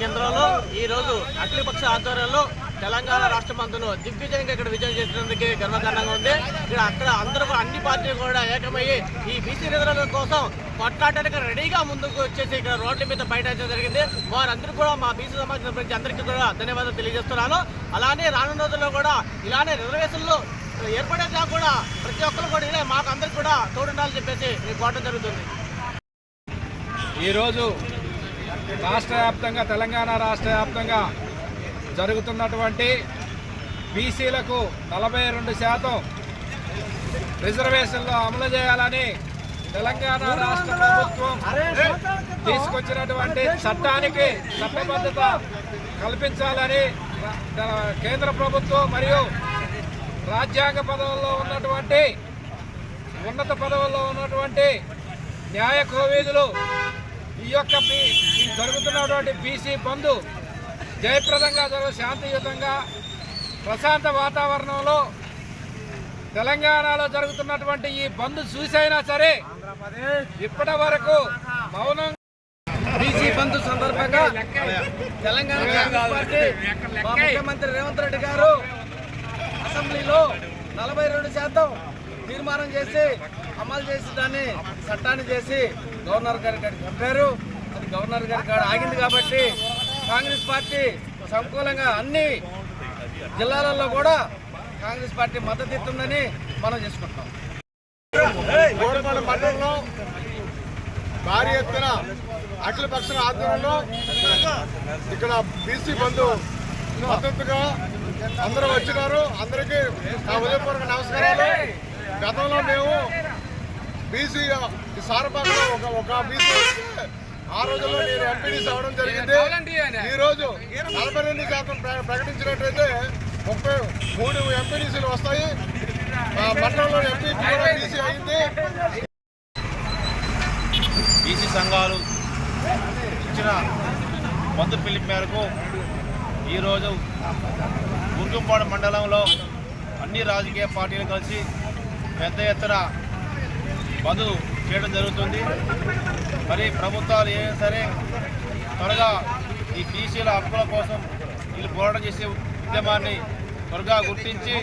కేంద్రంలో ఈ రోజు అఖిలపక్ష ఆధ్వర్యంలో తెలంగాణ రాష్ట్ర మంత్రులు దిగ్విజయంగా ఇక్కడ విజయం చేసినందుకు గర్వకారణంగా ఉంది. ఇక్కడ అక్కడ అందరూ అన్ని పార్టీలు కూడా ఏకమయ్యి ఈ బీసీ నిధుల కోసం కొట్లాడడానికి రెడీగా ముందుకు వచ్చేసి ఇక్కడ రోడ్ల మీద బయట జరిగింది. వారందరూ కూడా మా బీసీ సమాజం గురించి అందరికీ కూడా ధన్యవాదాలు తెలియజేస్తున్నాను. అలానే రానున్న రోజుల్లో కూడా ఇలానే రిజర్వేషన్లు ఏర్పడేదా కూడా ప్రతి ఒక్కరు కూడా ఇదే మాకు అందరికి కూడా తోడుండాలని చెప్పేసి మీకు కోరడం జరుగుతుంది. ఈరోజు రాష్ట్ర వ్యాప్తంగా తెలంగాణ రాష్ట్ర వ్యాప్తంగా జరుగుతున్నటువంటి బీసీలకు నలభై రెండు శాతం రిజర్వేషన్లు అమలు చేయాలని తెలంగాణ రాష్ట్ర ప్రభుత్వం తీసుకొచ్చినటువంటి చట్టానికి చట్టబద్ధత కల్పించాలని కేంద్ర ప్రభుత్వం మరియు రాజ్యాంగ పదవుల్లో ఉన్నటువంటి ఉన్నత పదవుల్లో ఉన్నటువంటి న్యాయ కోవీధులు ఈ యొక్క జరుగుతున్నటువంటి బీసీ బంధు జయప్రదంగా జరుగు శాంతియుతంగా ప్రశాంత వాతావరణంలో తెలంగాణలో జరుగుతున్నటువంటి ఈ బంధు చూసైనా సరే ఇప్పటి వరకు మౌనం బీసీ బంధు సందర్భంగా తెలంగాణ మా ముఖ్యమంత్రి రేవంత్ రెడ్డి గారు అసెంబ్లీలో నలభై రెండు శాతం తీర్మానం చేసి అమలు చేసి దాన్ని చట్టాన్ని చేసి గవర్నర్ గారి కాడికి పంపారు. అది గవర్నర్ గారి కాడ ఆగింది కాబట్టి కాంగ్రెస్ పార్టీ సంకూలంగా అన్ని జిల్లాలలో కూడా కాంగ్రెస్ పార్టీ మద్దతు ఇస్తుందని మనం చేసుకుంటాం మండలంలో భారీ ఎత్తున అఖిల పక్షుల ఆధ్వర్యంలో ఇక్కడ బీసీ బంధు మద్దతుగా అందరూ వచ్చినారు. అందరికీ నా ఉదయపూర్వక నమస్కారాలు. గతంలో మేము బీసీ సారపాకలో ఒక ఒక బీసీ ఆ రోజుల్లో నేను ఎంపీడీసీ అవడం జరిగింది. ఈ రోజు నలభై రెండు శాతం ప్ర- ప్రకటించినట్లయితే ముప్పై మూడు ఎంపీడీసీలు వస్తాయి. ఆ మండలంలో ఎంపీ కూడా బీసీ అయింది. బీసీ సంఘాలు ఇచ్చిన బంధు పిలుపు మేరకు ఈరోజు గుంటుంపాడు మండలంలో అన్ని రాజకీయ పార్టీలు కలిసి పెద్ద ఎత్తున బంద్ చేయడం జరుగుతుంది. మరి ప్రభుత్వాలు ఏమైనా సరే త్వరగా ఈ బీసీల హక్కుల కోసం వీళ్ళు పోరాటం చేసే ఉద్యమాన్ని త్వరగా గుర్తించి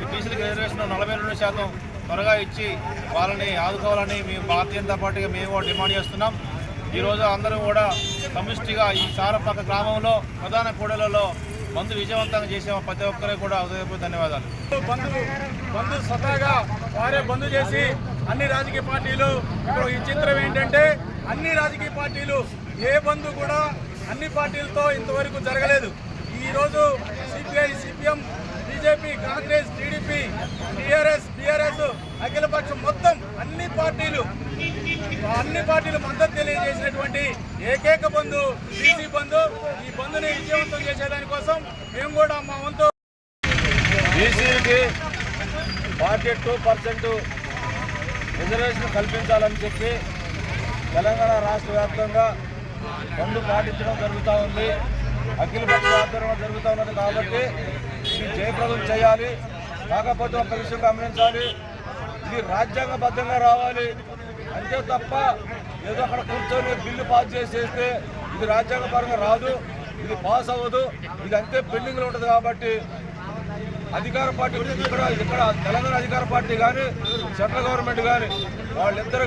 ఈ బీసీలకు రిజర్వేషన్ నలభై రెండు శాతం త్వరగా ఇచ్చి వాళ్ళని ఆదుకోవాలని మేము భారతీయ జనతా పార్టీగా మేము కూడా డిమాండ్ చేస్తున్నాం. ఈరోజు అందరూ కూడా సమిష్టిగా ఈ సారపక్క గ్రామంలో ప్రధాన కూడలలో బంధు విజయవంతంగా చేసే ప్రతి ఒక్కరికి కూడా హృదయపూర్వక ధన్యవాదాలు. బంధు బంధు స్వతహాగా వారే బంధు చేసి అన్ని రాజకీయ పార్టీలు ఇప్పుడు ఈ చిత్రం ఏంటంటే అన్ని రాజకీయ పార్టీలు ఏ బంధు కూడా అన్ని పార్టీలతో ఇంతవరకు జరగలేదు. ఈ రోజు CPI CPM BJP Congress TDP TRS BRS అఖిలపక్షం మొత్తం అన్ని పార్టీలు అన్ని పార్టీలు మద్దతు తెలియజేసినటువంటి ఏకైక బంధు బీసీ బంధు. ఈ బంధుని విజయవంతం కోసం మేము కూడా మా వంతు బీసీకి ఫార్టీ టూ పర్సెంట్ రిజర్వేషన్ కల్పించాలని చెప్పి తెలంగాణ రాష్ట్ర వ్యాప్తంగా బంధు పాటించడం జరుగుతూ ఉంది. అఖిల పక్ష ఆధ్వర్యంలో జరుగుతూ ఉన్నది కాబట్టి ఇది జయప్రదం చేయాలి. కాకపోతే ఒక విషయం గమనించాలి. ఇది రాజ్యాంగబద్ధంగా రావాలి. అంతే తప్ప ఏదో అక్కడ కూర్చొని బిల్లు పాస్ చేసేస్తే ఇది రాజ్యాంగపరంగా రాదు. ఇది పాస్ అవ్వదు. ఇది అంతే పెండింగ్లో ఉంటుంది కాబట్టి అధికార పార్టీ ఇక్కడ ఇక్కడ తెలంగాణ అధికార పార్టీ కానీ సెంట్రల్ గవర్నమెంట్ కానీ వాళ్ళిద్దరు